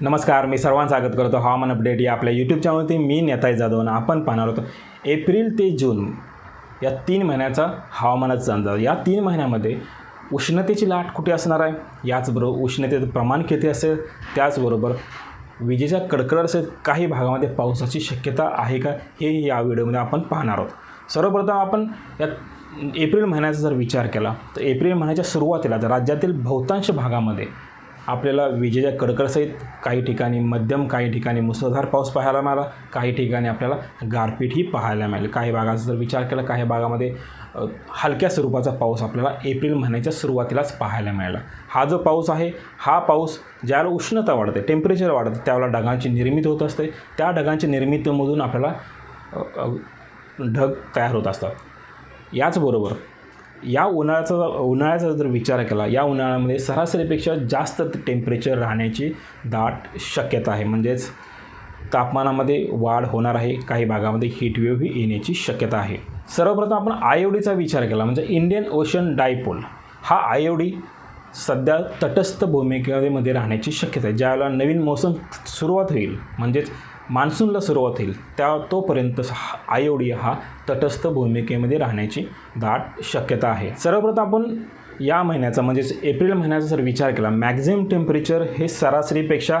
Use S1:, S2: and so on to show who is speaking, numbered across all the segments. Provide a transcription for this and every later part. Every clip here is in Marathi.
S1: नमस्कार मी सर्वांचं स्वागत करतो हवामान अपडेट या आपल्या यूट्यूब चॅनलवरती मी नेताई जाधव आणि आपण पाहणार होतो एप्रिल ते जून या तीन महिन्याचा हवामानाचा अंदाज. या तीन महिन्यामध्ये उष्णतेची लाट कुठे असणार आहे? याचबरोबर उष्णतेचं प्रमाण किती असेल? त्याचबरोबर विजेच्या कडकडाट असेल काही भागामध्ये पावसाची शक्यता आहे का? हे या व्हिडिओमध्ये आपण पाहणार आहोत. सर्वप्रथम आपण या एप्रिल महिन्याचा जर विचार केला तर एप्रिल महिन्याच्या सुरुवातीला राज्यातील बहुतांश भागामध्ये आपल्याला विजेच्या कडकडसहित काही ठिकाणी मध्यम काही ठिकाणी मुसळधार पाऊस पाहायला मिळाला. काही ठिकाणी आपल्याला गारपीटही पाहायला मिळेल. काही भागाचा जर विचार केला काही भागामध्ये हलक्या स्वरूपाचा पाऊस आपल्याला एप्रिल महिन्याच्या सुरुवातीलाच पाहायला मिळाला. हा जो पाऊस आहे हा पाऊस ज्याला उष्णता वाढते टेम्परेचर वाढते त्यावेळेला ढगांची निर्मिती होत असते. त्या ढगांच्या निर्मितीमधून आपल्याला ढग तयार होत असतात. याचबरोबर या उन्हाळ्याचा उन्हाळ्याचा जर विचार केला या उन्हाळ्यामध्ये सरासरीपेक्षा जास्त टेम्परेचर राहण्याची दाट शक्यता आहे. म्हणजेच तापमानामध्ये वाढ होणार आहे काही भागामध्ये हीटवेव्ह ही येण्याची शक्यता आहे. सर्वप्रथम आपण आयओडीचा विचार केला म्हणजे इंडियन ओशन डायपोल हा आयओडी सध्या तटस्थ भूमिकेमध्ये राहण्याची शक्यता आहे ज्यावेळेला नवीन मोसम सुरुवात होईल. म्हणजेच मान्सूनला सुरुवात होईल. त्या तोपर्यंत हा आयोडी हा तटस्थ भूमिकेमध्ये राहण्याची दाट शक्यता आहे. सर्वप्रथम आपण या महिन्याचा म्हणजेच एप्रिल महिन्याचा जर विचार केला मॅक्झिमम टेम्परेचर हे सरासरीपेक्षा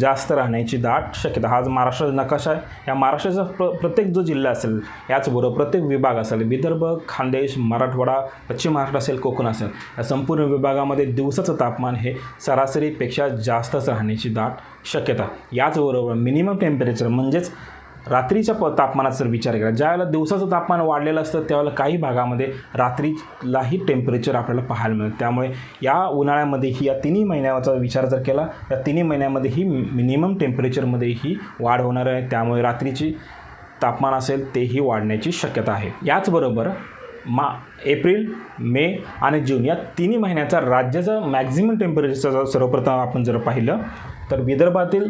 S1: जास्त राहण्याची दाट शक्यता. हा महाराष्ट्र महाराष्ट्राचा नकाशा आहे या महाराष्ट्राचा प्र प्रत्येक जो जिल्हा असेल याचबरोबर प्रत्येक विभाग असेल विदर्भ खानदेश मराठवाडा पश्चिम महाराष्ट्र असेल कोकण असेल या संपूर्ण विभागामध्ये दिवसाचं तापमान हे सरासरीपेक्षा जास्तच राहण्याची दाट शक्यता. याचबरोबर मिनिमम टेम्परेचर म्हणजेच रात्रीच्या प तापमानाचा जर विचार केला ज्यावेळेला दिवसाचं तापमान वाढलेलं असतं त्यावेळेला काही भागामध्ये रात्रीलाही टेम्परेचर आपल्याला पाहायला मिळतं. त्यामुळे या उन्हाळ्यामध्येही या तिन्ही महिन्याचा विचार जर केला या तिन्ही महिन्यामध्येही मिनिमम टेम्परेचरमध्येही वाढ होणार आहे. त्यामुळे रात्रीची तापमान असेल तेही वाढण्याची शक्यता आहे. याचबरोबर मा एप्रिल मे आणि जून या तिन्ही महिन्याचा राज्याचा मॅक्झिमम टेम्परेचरचा सर्वप्रथम आपण जर पाहिलं तर विदर्भातील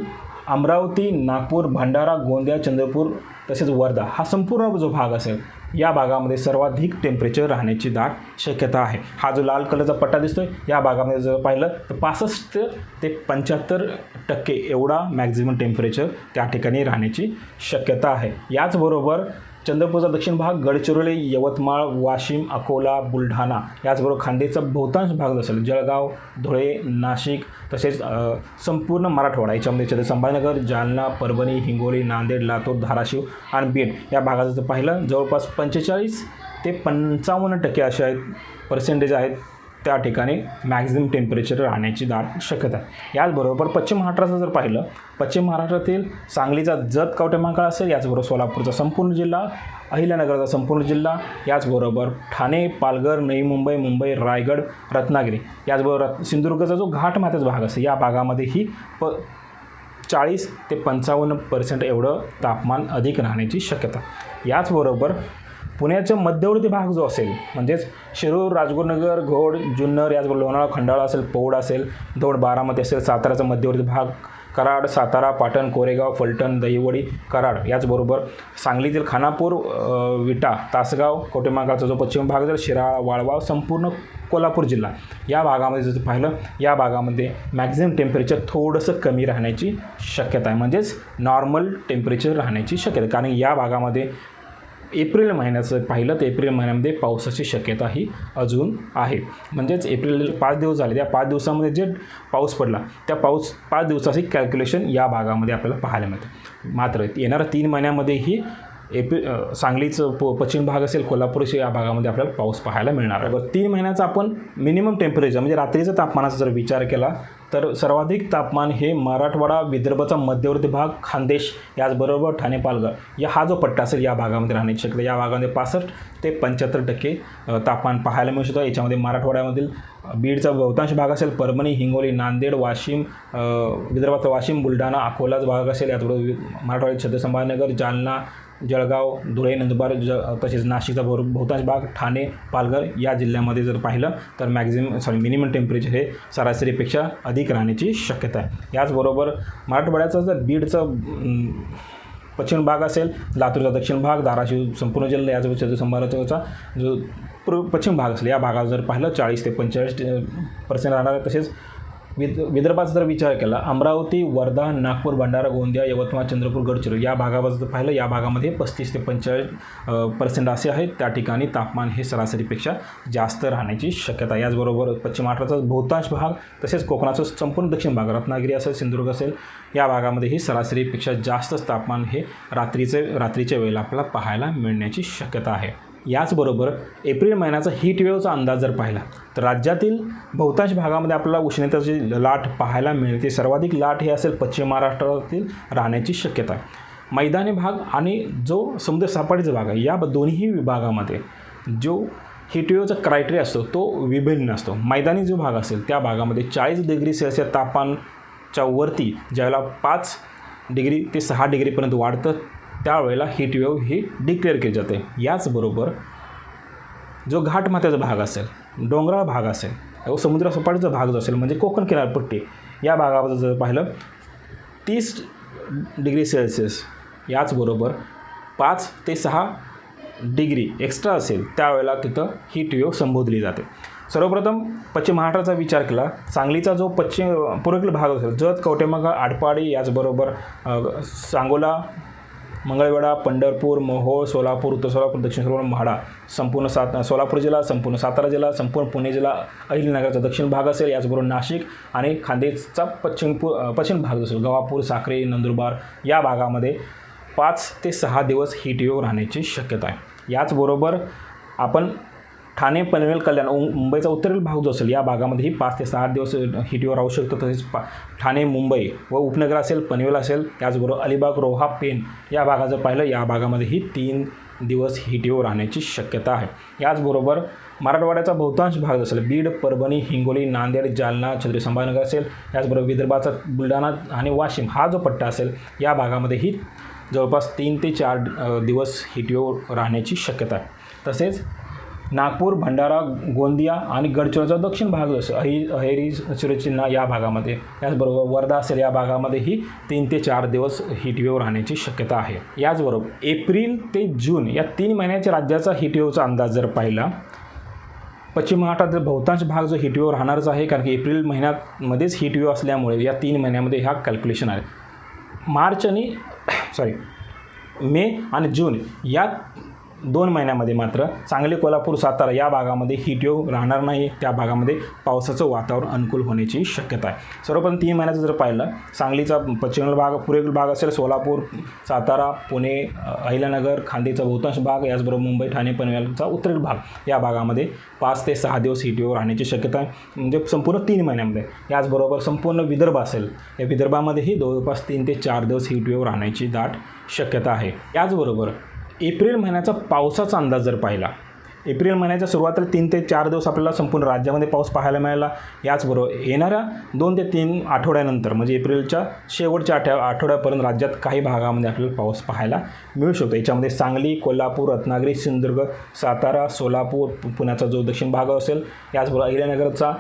S1: अमरावती नागपूर भंडारा गोंदिया चंद्रपूर तसेच वर्धा हा संपूर्ण जो भाग असेल या भागामध्ये सर्वाधिक टेम्परेचर राहण्याची दाट शक्यता आहे. हा जो लाल कलरचा पट्टा दिसतोय या भागामध्ये जर पाहिलं तर पासष्ट ते पंच्याहत्तर टक्के एवढा मॅक्झिमम टेम्परेचर त्या ठिकाणी राहण्याची शक्यता आहे. याचबरोबर चंद्रपूरचा दक्षिण भाग गडचिरोली यवतमाळ वाशिम अकोला बुलढाणा याचबरोबर खांदेचा बहुतांश भाग असेल जळगाव धुळे नाशिक तसेच संपूर्ण मराठवाडा याच्यामध्ये छत्र संभाजीनगर जालना परभणी हिंगोली नांदेड लातूर धाराशिव आणि बीड या भागाचं जर पाहिलं जवळपास पंचेचाळीस ते पंचावन्न टक्के असे आहेत पर्सेंटेज आहेत. त्या ठिकाणी मॅक्झिमम टेम्परेचर राहण्याची दाट शक्यता आहे. याचबरोबर पश्चिम महाराष्ट्राचं जर पाहिलं पश्चिम महाराष्ट्रातील सांगलीचा जत कवटेमाकाळ असेल याचबरोबर सोलापूरचा संपूर्ण जिल्हा अहिल्यानगरचा संपूर्ण जिल्हा याचबरोबर ठाणे पालघर नवी मुंबई मुंबई रायगड रत्नागिरी याचबरोबर रत्- सिंधुदुर्गचा जो घाटमाथ्याचा भाग असेल या भागामध्येही प चाळीस ते पंचावन्न पर्सेंट एवढं तापमान अधिक राहण्याची शक्यता याचबरोबर पुण्याचा मध्यवर्ती भाग जो असेल म्हणजेच शिरूर राजगुरुनगर घोड जुन्नर याचबरोबर लोणावळा खंडाळा असेल पौड असेल दौड बारामती असेल साताराचा मध्यवर्ती भाग कराड सातारा पाटण कोरेगाव फलटण दहिवडी कराड याचबरोबर सांगलीतील खानापूर विटा तासगाव कोटेमागावचा जो पश्चिम भाग जर शिराळा वाळवा संपूर्ण कोल्हापूर जिल्हा. या भागामध्ये जर पाहिलं या भागामध्ये मॅक्झिमम टेम्परेचर थोडंसं कमी राहण्याची शक्यता आहे. म्हणजेच नॉर्मल टेम्परेचर राहण्याची शक्यता कारण या भागामध्ये एप्रिल महिन्याचं पाहिलं तर एप्रिल महिन्यामध्ये पावसाची शक्यता ही अजून आहे. म्हणजेच एप्रिल पाच दिवस झाले त्या पाच दिवसामध्ये जे पाऊस पडला त्या पाऊस पाच दिवसाची कॅल्क्युलेशन या भागामध्ये आपल्याला पाहायला मिळतं. मात्र येणाऱ्या तीन महिन्यामध्येही एप्रिल सांगलीचं प पश्चिम भाग असेल कोल्हापूरच्या या भागामध्ये आपल्याला पाऊस पाहायला मिळणार आहे. तीन महिन्याचा आपण मिनिमम टेम्परेचर म्हणजे रात्रीचं तापमानाचा जर विचार केला तर सर्वाधिक तापमान हे मराठवाडा विदर्भाचा मध्यवर्ती भाग खानदेश याचबरोबर ठाणे पालघर. या हा जो पट्टा असेल या भागामध्ये राहण्याची शक्यता या भागामध्ये पासष्ट ते पंच्याहत्तर टक्के तापमान पाहायला मिळू शकतं. याच्यामध्ये मराठवाड्यामधील बीडचा बहुतांश भाग असेल परभणी हिंगोली नांदेड वाशिम विदर्भाचा वाशिम बुलढाणा अकोलाच भाग असेल याचबरोबर मराठवाड्यात छत्रसंभाजीनगर जालना जळगाव धुळे नंदुरबार ज तसेच नाशिकचा भर बहुतांश भाग ठाणे पालघर या जिल्ह्यामध्ये जर पाहिलं तर मॅक्झिमम सॉरी मिनिमम टेम्परेचर हे सरासरीपेक्षा अधिक राहण्याची शक्यता आहे. याचबरोबर मराठवाड्याचा जर बीडचं पश्चिम भाग असेल लातूरचा दक्षिण भाग धाराशिव संपूर्ण जिल्हा याचा जो संभाजीनगरचा जो पूर्व पश्चिम भाग असेल या भागात जर पाहिलं चाळीस ते पंचेचाळीस पर्सेंट राहणार आहे तसेच विद विदर्भाचा जर विचार केला अमरावती वर्धा नागपूर भंडारा गोंदिया यवतमाळ चंद्रपूर गडचिरोली या भागावर जर पाहिलं या भागामध्ये पस्तीस ते पंचेचाळीस पर्सेंट असे आहेत. त्या ठिकाणी तापमान हे सरासरीपेक्षा जास्त राहण्याची शक्यता याचबरोबर पश्चिम महाराष्ट्राचा बहुतांश भाग तसेच कोकणाचा संपूर्ण दक्षिण भाग रत्नागिरी असेल सिंधुदुर्ग असेल या भागामध्येही सरासरीपेक्षा जास्तच तापमान हे रात्रीचे रात्रीच्या वेळेला आपल्याला पाहायला मिळण्याची शक्यता आहे. याचबरोबर एप्रिल महिन्याचा हीट वेवचा अंदाज जर पाहिला तर राज्यातील बहुतांश भागामध्ये आपल्याला उष्णतेची लाट पाहायला मिळते. सर्वाधिक लाट ही असेल पश्चिम महाराष्ट्रातील राहण्याची शक्यता. मैदानी भाग आणि जो समुद्रसपाटीचा भाग आहे या दोन्ही विभागामध्ये जो हिटवेवचा क्रायटेरिया असतो तो विभिन्न असतो. मैदानी जो भाग असेल त्या भागामध्ये चाळीस डिग्री सेल्सिअस तापमानच्या वरती ज्यावेळेला पाच डिग्री ते सहा डिग्रीपर्यंत वाढतं त्यावेळेला हीट वेव्ह ही डिक्लेअर केली जाते. याचबरोबर जो घाटमाथ्याचा भाग असेल डोंगराळ भाग असेल व समुद्रसपाटीचा भाग जो असेल म्हणजे कोकण किनारपट्टी या भागाबद्दल जर पाहिलं तीस डिग्री सेल्सिअस याचबरोबर पाच ते सहा डिग्री एक्स्ट्रा असेल त्यावेळेला तिथं हीट वेव्ह संबोधली जाते. सर्वप्रथम पश्चिम महाराष्ट्राचा विचार केला. सांगलीचा जो पश्चिम पूर्वेकडील भाग असेल जत कवटेमंगळ आटपाडी याचबरोबर सांगोला मंगळवेढा पंढरपूर मोहोळ सोलापूर उत्तर सोलापूर दक्षिण सोलापूर म्हाडा. संपूर्ण सात सोलापूर जिल्हा संपूर्ण सातारा जिल्हा संपूर्ण पुणे जिल्हा अहिलनगरचा दक्षिण भाग असेल याचबरोबर नाशिक आणि खांदेचा पश्चिम पू पश्चिम भाग असेल. गवापूर साखरे नंदुरबार या भागामध्ये पाच ते सहा दिवस हीट वेव्ह राहण्याची शक्यता आहे. याचबरोबर आपण ठाणे पनवेल कल्याण मुंबईचा उत्तरेल भाग जो असेल या भागामध्येही पाच ते सहा दिवस हिटीवर राहू शकतो. तसेच पा ठाणे मुंबई व उपनगर असेल पनवेल असेल त्याचबरोबर अलिबाग रोहा पेन या भागात जर पाहिलं या भागामध्येही तीन दिवस हिटीवर राहण्याची शक्यता आहे. याचबरोबर मराठवाड्याचा बहुतांश भाग असेल बीड परभणी हिंगोली नांदेड जालना छत्री संभाजीनगर असेल त्याचबरोबर विदर्भाचा बुलढाणा आणि वाशिम हा जो पट्टा असेल या भागामध्येही जवळपास तीन ते चार दिवस हिटीवर राहण्याची शक्यता आहे. तसेच नागपूर भंडारा गोंदिया आणि गडचिरोलीचा दक्षिण भाग जसं असेल अहि अहेरी सुरचिन्हा या भागामध्ये. त्याचबरोबर वर्धा असेल या भागामध्येही तीन ते चार दिवस हिटवेव्ह राहण्याची शक्यता आहे. याचबरोबर एप्रिल ते जून या तीन महिन्याच्या राज्याचा हिटवेव्हचा अंदाज जर पाहिला पश्चिम महाराष्ट्रातील बहुतांश भाग जो हिटवेव्ह राहणारच आहे कारण की एप्रिल महिन्यामध्येच हिटवेव्ह असल्यामुळे या तीन महिन्यामध्ये ह्या कॅल्क्युलेशन आहे. मार्च आणि सॉरी मे आणि जून या दोन महिन्यामध्ये मात्र सांगली कोल्हापूर सातारा या भागामध्ये हिटवेव्ह राहणार नाही. त्या भागामध्ये पावसाचं वातावरण अनुकूल होण्याची शक्यता आहे. सर्वप्रथम तीन महिन्याचं जर पाहिलं सांगलीचा पश्चिम भाग पूर्वेकडील भाग असेल सोलापूर सातारा पुणे अहिल्यानगर खांदेचा बहुतांश भाग याचबरोबर मुंबई ठाणे पनवेलचा उत्तरेकडील भाग या भागामध्ये पाच ते सहा दिवस हिटवेव्ह राहण्याची शक्यता आहे. म्हणजे संपूर्ण तीन महिन्यामध्ये याचबरोबर संपूर्ण विदर्भ असेल या विदर्भामध्येही जवळपास तीन ते चार दिवस हिटवेव्ह राहण्याची दाट शक्यता आहे. याचबरोबर एप्रिल महिन्याचा पावसाचा अंदाज जर पाहिला एप्रिल महिन्याच्या सुरुवातीला तीन ते चार दिवस आपल्याला संपूर्ण राज्यामध्ये पाऊस पाहायला मिळाला. याचबरोबर येणाऱ्या दोन ते तीन आठवड्यानंतर म्हणजे एप्रिलच्या शेवटच्या आठव आठवड्यापर्यंत राज्यात काही भागामध्ये आपल्याला पाऊस पाहायला मिळू शकतो. याच्यामध्ये सांगली कोल्हापूर रत्नागिरी सिंधुदुर्ग सातारा सोलापूर पुण्याचा जो दक्षिण भाग असेल याचबरोबर अहिल्यानगरचा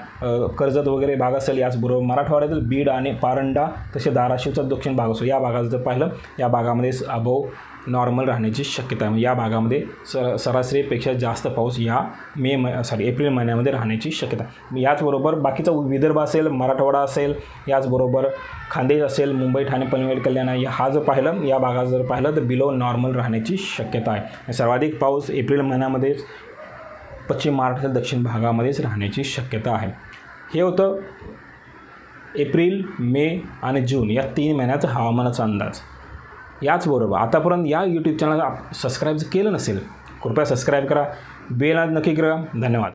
S1: कर्जत वगैरे भाग असेल याचबरोबर मराठवाड्यातील बीड आणि पारंडा तसे धाराशिवचा दक्षिण भाग असेल या भागात जर पाहिलं या भागामध्ये अभाव नॉर्मल राहण्याची शक्यता आहे. म्हणजे या भागामध्ये सर सरासरीपेक्षा जास्त पाऊस या मे म सॉरी एप्रिल महिन्यामध्ये राहण्याची शक्यता याचबरोबर बाकीचा विदर्भ असेल मराठवाडा असेल याचबरोबर खानदेश असेल मुंबई ठाणे पनवेल कल्याण या हा जर पाहिलं या भागात जर पाहिलं तर बिलो नॉर्मल राहण्याची शक्यता आहे. सर्वाधिक पाऊस एप्रिल महिन्यामध्येच पश्चिम महाराष्ट्रातील दक्षिण भागामध्येच राहण्याची शक्यता आहे. हे होतं एप्रिल मे आणि जून या तीन महिन्याचा हवामानाचा अंदाज. याचबरोबर आतापर्यंत या यूट्यूब चॅनलला सबस्क्राईब केलं नसेल कृपया सबस्क्राईब करा. बेल नक्की करा. धन्यवाद.